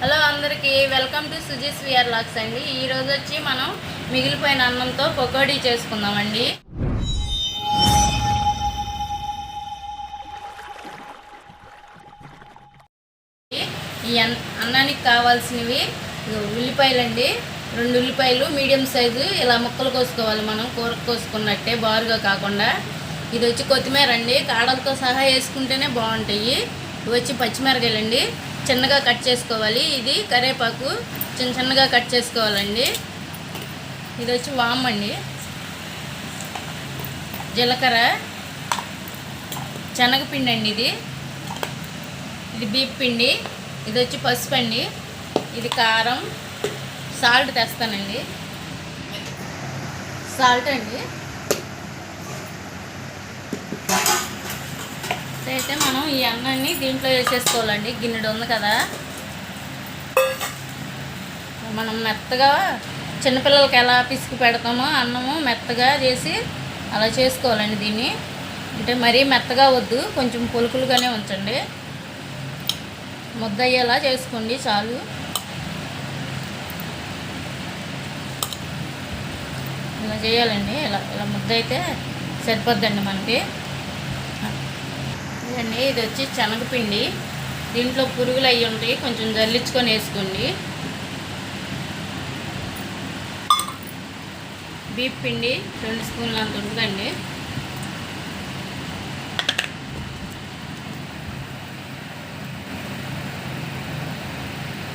Hello అందరికీ welcome to Suji's VR లాక్స్ అండి. ఈ వచ్చి మనం మిగిలిపోయిన అన్నంతో పకోడీ చేసుకుందామండి. ఈ అన్నానికి కావాల్సినవి ఉల్లిపాయలండి. రెండు ఉల్లిపాయలు మీడియం సైజు ఇలా ముక్కలు కోసుకోవాలి మనం కూర కోసుకున్నట్టే బారుగా కాకుండా. ఇది వచ్చి కొత్తిమీర అండి. కాడలతో సహా వేసుకుంటేనే బాగుంటాయి. ఇవి వచ్చి పచ్చిమిరకాయలండి. చిన్నగా కట్ చేసుకోవాలి. ఇది కరివేపాకు చిన్న చిన్నగా కట్ చేసుకోవాలండి. ఇది వచ్చి వామ్ అండి. జీలకర్ర శనగపిండి అండి ఇది. ఇది బీప్ పిండి ఇది వచ్చి పసుపు అండి. ఇది కారం సాల్ట్ తెస్తానండి. సాల్ట్ అండి. అయితే మనం ఈ అన్నాన్ని దీంట్లో వేసేసుకోవాలండి. గిన్నెడు ఉంది కదా. మనం మెత్తగా చిన్నపిల్లలకి ఎలా పిసికి పెడతామో అన్నము మెత్తగా చేసి అలా చేసుకోవాలండి దీన్ని. అంటే మరీ మెత్తగా వద్దు కొంచెం పులుకులుగానే ఉంచండి. ముద్ద అయ్యేలా చేసుకోండి చాలు. ఇలా చేయాలండి. ఇలా ఇలా ముద్ద అయితే సరిపోద్దండి మనకి. అండి ఇది వచ్చి శనగపిండి. దీంట్లో పురుగులు అయ్యి ఉంటాయి. కొంచెం జల్లించుకొని వేసుకోండి. బీప్ పిండి రెండు స్పూన్లు అంత ఉంటుందండి.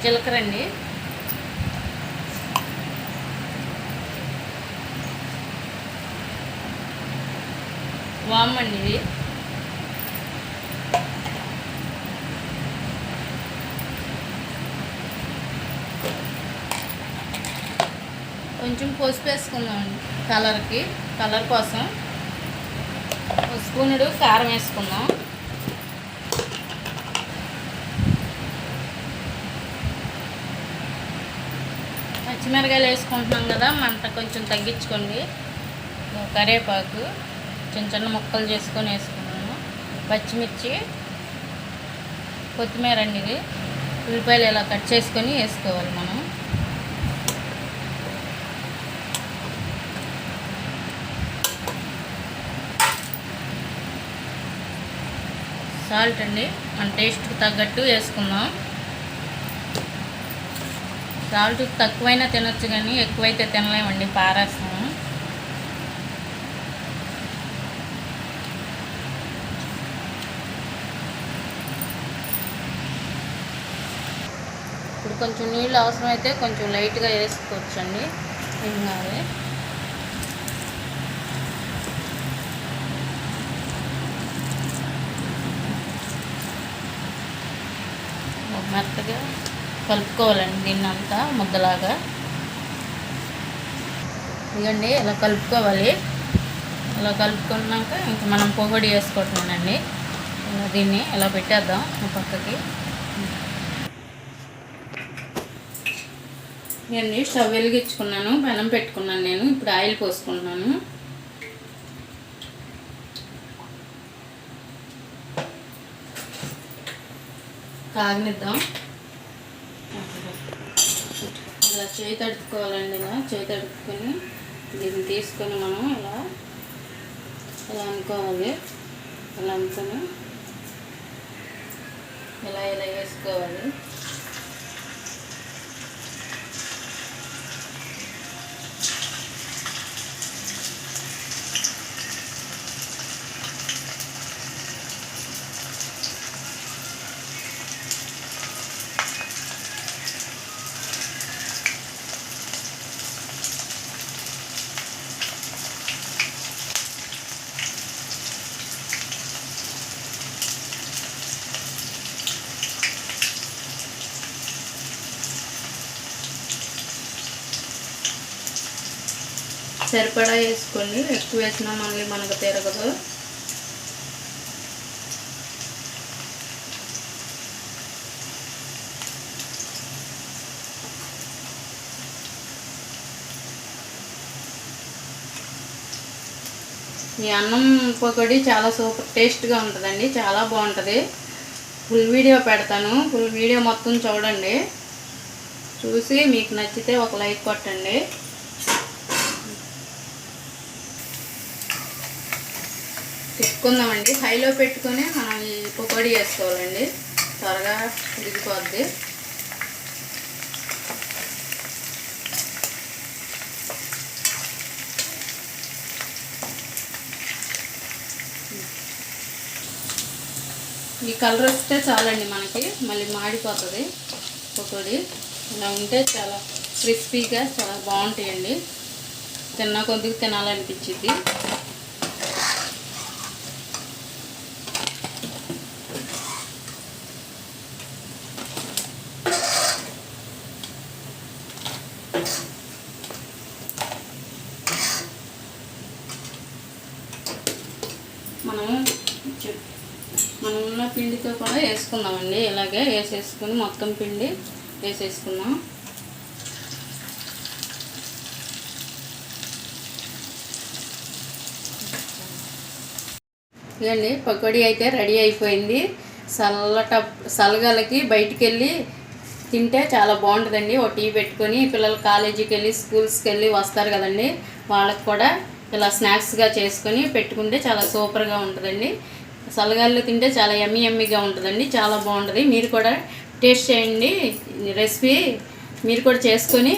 జీలకర్ర అండి వామ్ అండి ఇది. కొంచెం పసుపు వేసుకుందామండి. కలర్కి కలర్ కోసం. ఒక స్పూనుడు కారం వేసుకుందాం. పచ్చిమిరకాయలు వేసుకుంటున్నాం కదా మంట కొంచెం తగ్గించుకోండి. కరివేపాకు చిన్న చిన్న ముక్కలు చేసుకొని వేసుకున్నాము పచ్చిమిర్చి కొత్తిమీర అండి ఇది. ఉల్లిపాయలు ఇలా కట్ చేసుకొని వేసుకోవాలి మనం. సాల్ట్ అండి. మన టేస్ట్కి తగ్గట్టు వేసుకుందాం. సాల్ట్ తక్కువైనా తినొచ్చు కానీ ఎక్కువైతే తినలేమండి పారేస్తాము ఇప్పుడు కొంచెం నీళ్ళు అవసరమైతే కొంచెం లైట్గా వేసుకోవచ్చండి. ఏం కాదు మెత్తగా కలుపుకోవాలండి దీన్ని అంతా ముద్దలాగా. ఇదండి ఇలా కలుపుకోవాలి. ఇలా కలుపుకున్నాక ఇంకా మనం పొగడి వేసుకుంటున్నానండి ఇలా దీన్ని ఇలా పెట్టేద్దాం పక్కకి. నేను స్టవ్ వెలిగించుకున్నాను బెల్లం పెట్టుకున్నాను నేను ఇప్పుడు ఆయిల్ పోసుకుంటున్నాను. కాగనిద్దాం ఇలా చేయి తడుపుకోవాలండి ఇలా చేయి తడుపుకొని దీన్ని తీసుకొని మనం ఇలా ఇలా అనుకోవాలి. ఇలా అనుకొని ఇలా ఇలా వేసుకోవాలి. సరిపడా వేసుకోండి ఎక్కువ వేసినా మళ్ళీ మనకు తిరగదు. ఈ అన్నం పకోడీ చాలా సూపర్ టేస్ట్గా ఉంటుందండి చాలా బాగుంటుంది. ఫుల్ వీడియో పెడతాను ఫుల్ వీడియో మొత్తం చూడండి. చూసి మీకు నచ్చితే ఒక లైక్ కొట్టండి. తిప్పుకుందామండి హైలో పెట్టుకొని మనం ఈ పకోడీ వేసుకోవాలండి. త్వరగా ఉడికిపోద్ది. ఈ కలర్ వస్తే చాలండి మనకి. మళ్ళీ మాడిపోతుంది పకోడీ ఇలా ఉంటే చాలా క్రిస్పీగా చాలా బాగుంటాయండి. తిన్నా కొద్దిగా తినాలనిపించింది మనం చె- మనం ఉన్న పిండితో కూడా వేసుకుందామండి. ఇలాగే వేసేసుకుని మొత్తం పిండి వేసేసుకుందాం. ఇదండి పకోడీ అయితే రెడీ అయిపోయింది. చల్లట చల్లగలకి బయటికి వెళ్ళి తింటే చాలా బాగుంటుందండి. ఒక టీ పెట్టుకొని పిల్లలు కాలేజీకి వెళ్ళి స్కూల్స్కి వెళ్ళి వస్తారు కదండి. వాళ్ళకి కూడా ఇలా స్నాక్స్గా చేసుకొని పెట్టుకుంటే చాలా సూపర్గా ఉంటుందండి. సలగాల్లో తింటే చాలా ఎమ్మి ఎమ్మిగా ఉంటుందండి చాలా బాగుంటుంది. మీరు కూడా టేస్ట్ చేయండి రెసిపీ మీరు కూడా చేసుకొని